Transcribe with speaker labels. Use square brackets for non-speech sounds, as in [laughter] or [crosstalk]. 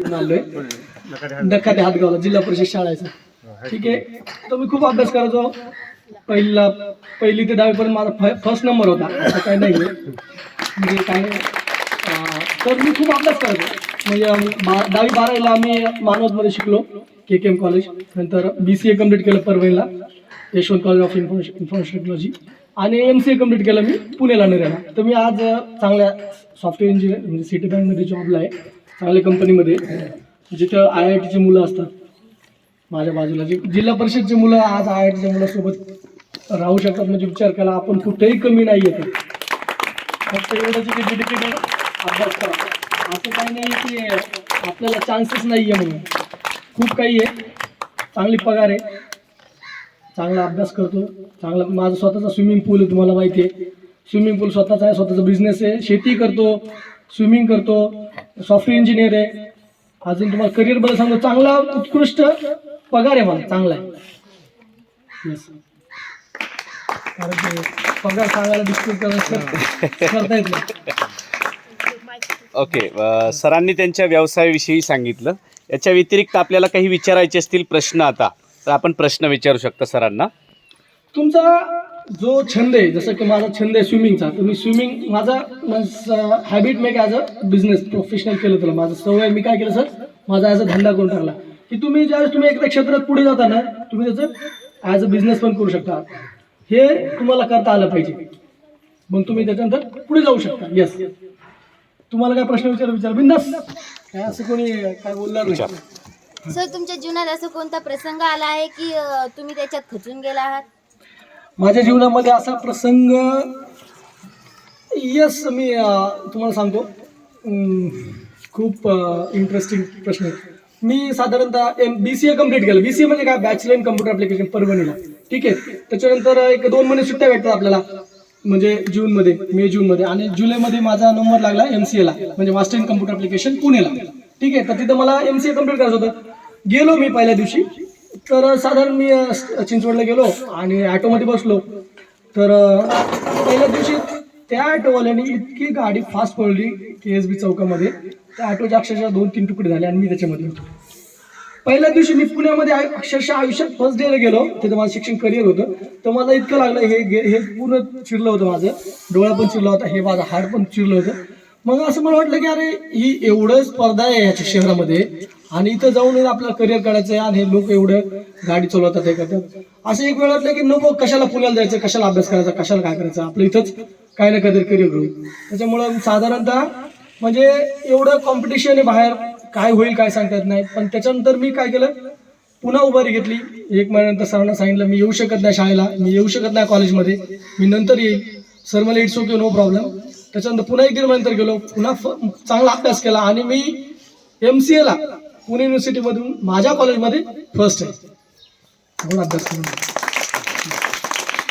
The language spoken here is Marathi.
Speaker 1: आलोय नकाते हातगावला जिल्हा परिषद शाळेचा ठीक आहे. म्हणजे तर मी खूप अभ्यास करायचो पहिला पहिली ते दहावीपर्यंत माझा फर्स्ट नंबर होता. असं काही नाही म्हणजे काय तर मी खूप अभ्यास करायचो म्हणजे दहावी बारावीला आम्ही मानवतमध्ये शिकलो के के एम कॉलेज नंतर बी सी ए कंप्लीट केलं परभणीला Yashwant College of Information Information Technology आणि एम सी ए कंप्लीट केलं मी पुण्याला नेराला तर मी आज चांगल्या सॉफ्टवेअर इंजिनियर म्हणजे सिटी बँकमध्ये जॉबला आहे. चांगल्या कंपनीमध्ये जिथं आय आय टीची मुलं असतात. माझ्या बाजूला जी जिल्हा परिषदची मुलं आज आय आय टीच्या मुलासोबत राहू शकतात म्हणजे विचार केला आपण कुठेही कमी नाही येतो. फक्त एवढंच की डेडिकेटेड अभ्यास करा. असं काही नाही की आपल्याला चान्सेस नाही आहे म्हणून. खूप काही आहे. चांगली पगार आहे. चांगला अभ्यास करतो. चांगला माझा स्वतःचा स्विमिंग पूल आहे तुम्हाला माहिती आहे. स्विमिंग पूल स्वतःचा आहे स्वतःचा बिझनेस आहे. शेती करतो. स्विमिंग करतो सॉफ्टवेअर इंजिनियर आहे. अजून तुम्हाला करिअरबद्दल सांगतो चांगला उत्कृष्ट पगार आहे मला चांगला आहे. पगार सांगायला डिस्कस [laughs] करता येत नाही.
Speaker 2: ओके सरांनी त्यांच्या व्यवसायाविषयी सांगितलं. याच्या व्यतिरिक्त आपल्याला काही विचारायचे असतील प्रश्न आता तर आपण प्रश्न विचारू शकता सरांना.
Speaker 1: तुमचा जो छंद आहे जसं की माझा छंद आहे स्विमिंगचा तर मी स्विमिंग माझा habit make as a business professional केलं त्याला. माझं सवय मी काय केलं सर माझा ॲज अ धंदा करून टाकला. की तुम्ही ज्यावेळेस तुम्ही एखाद्या क्षेत्रात पुढे जाता ना तुम्ही त्याचं ॲज अ बिझनेस पण करू शकता. हे तुम्हाला करता आलं पाहिजे. मग तुम्ही त्याच्यानंतर पुढे जाऊ शकता. येस तुम्हाला काय प्रश्न विचार विचार बिंदास. काय असं कोणी काय बोलणार नाही.
Speaker 3: सर तुमच्या जीवनात असं कोणता प्रसंग आला आहे की तुम्ही त्याच्यात खचून गेला आहात?
Speaker 1: माझ्या जीवनामध्ये असा प्रसंग येस मी तुम्हाला सांगतो. खूप इंटरेस्टिंग प्रश्न आहे. मी साधारणतः M B C A complete केलं. बी सी ए म्हणजे काय? बॅचलर इन कम्प्युटर ॲप्लिकेशन परभणीला. ठीक आहे? त्याच्यानंतर एक दोन महिने सुट्ट्या भेटतात आपल्याला. म्हणजे जूनमध्ये मे जूनमध्ये. आणि जुलैमध्ये माझा नंबर लागला एम सी एला म्हणजे मास्टर इन कम्प्युटर ॲप्लिकेशन पुणेला. ठीक आहे? तर तिथं मला एम सी ए कंप्लीट करायचं होतं. गेलो मी पहिल्या दिवशी. तर साधारण मी चिंचवडला गेलो आणि ॲटोमध्ये बसलो. तर पहिल्या दिवशी त्या ॲटोवाल्याने इतकी गाडी फास्ट पळली के एस बी चौकामध्ये. त्या ॲटोच्या अक्षरशः दोन तीन तुकडे झाले आणि मी त्याच्यामध्ये होतो. पहिल्या दिवशी मी पुण्यामध्ये अक्षरशः आयुष्यात फर्स्ट डेला गेलो. तिथं माझं शिक्षण करिअर होतं. तर मला इतकं लागलं हे गे- हे पूर्ण चिरलं होतं माझं. डोळा पण चिरला होता हे माझं हाड पण चिरलं होतं. मग असं मला वाटलं की अरे ही एवढं स्पर्धा आहे ह्याच्या शहरामध्ये. आणि इथं जाऊन आपलं करिअर काढायचं आहे. आणि हे लोक एवढं गाडी चालवतात हे करतात. असं एक वेळ वाटलं की नको कशाला पुण्याला जायचं कशाला अभ्यास करायचा कशाला काय करायचं? आपलं इथंच काय ना काहीतरी करिअर करू त्याच्यामुळं साधारणतः म्हणजे एवढं कॉम्पिटिशन आहे बाहेर काय होईल काय सांगता येत नाही. पण त्याच्यानंतर मी काय केलं? पुन्हा उभारी घेतली. एक महिन्यानंतर सरांना सांगितलं मी येऊ शकत नाही शाळेला मी येऊ शकत नाही कॉलेजमध्ये मी नंतर येईल. सर मला इट्स ओके नो प्रॉब्लेम त्याच्यानंतर पुन्हा एक दीड महिन्यानंतर गेलो. पुन्हा फ- चांगला अभ्यास केला. आणि मी एम सी एला पुणे युनिव्हर्सिटीमधून माझ्या कॉलेजमध्ये फर्स्ट आहे. म्हणून अभ्यास करून.